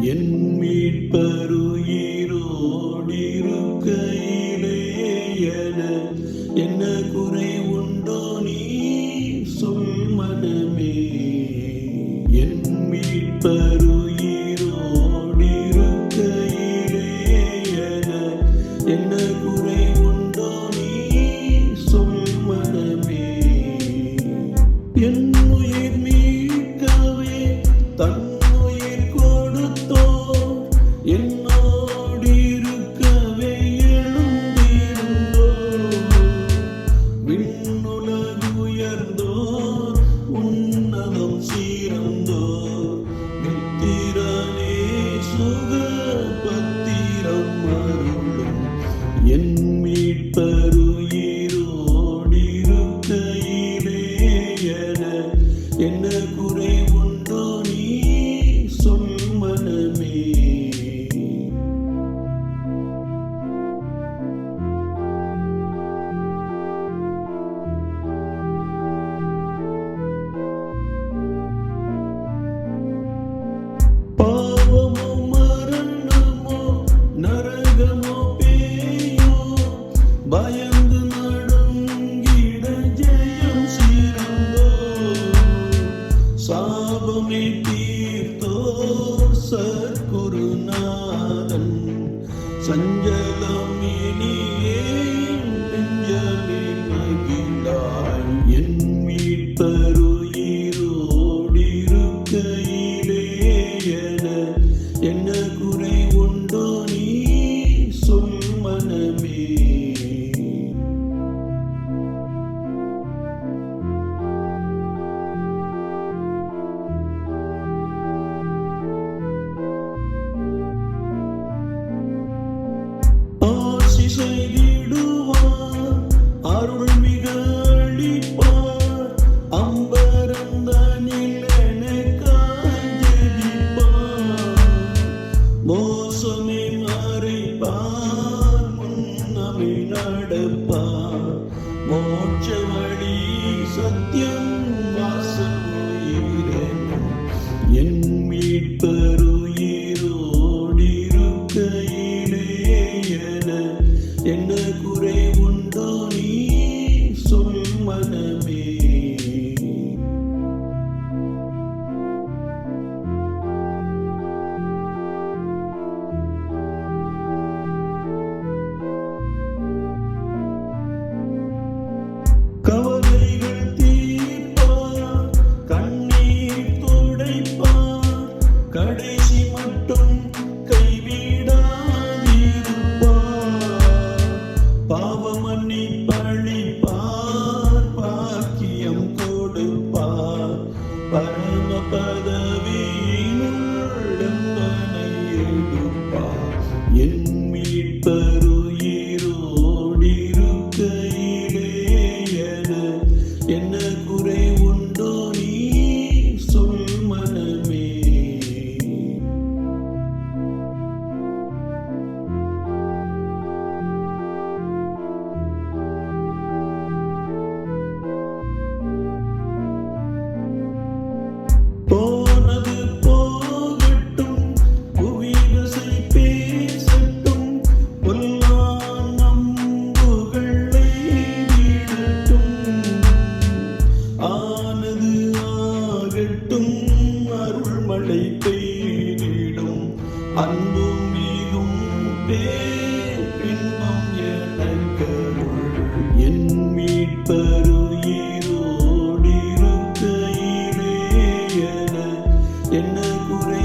என் மீட்பருயிரோடிருக்கையிலே என என்ன குறை உண்டோ நீ சொல் மனமே. என் மீட்பருயிரோடிருக்கையிலே என என்ன குறை உண்டோ நீ சொல் மனமே. என் என் மீட்பர் என்ன Caminar. para no perder vida. வேண்டும் அருள்மழை பெய்திடும். அன்பும் மீதும் பேன்பம் எனக்கு என் மீட்பரு ஈரோடிருக்கையிலே என என்ன குறை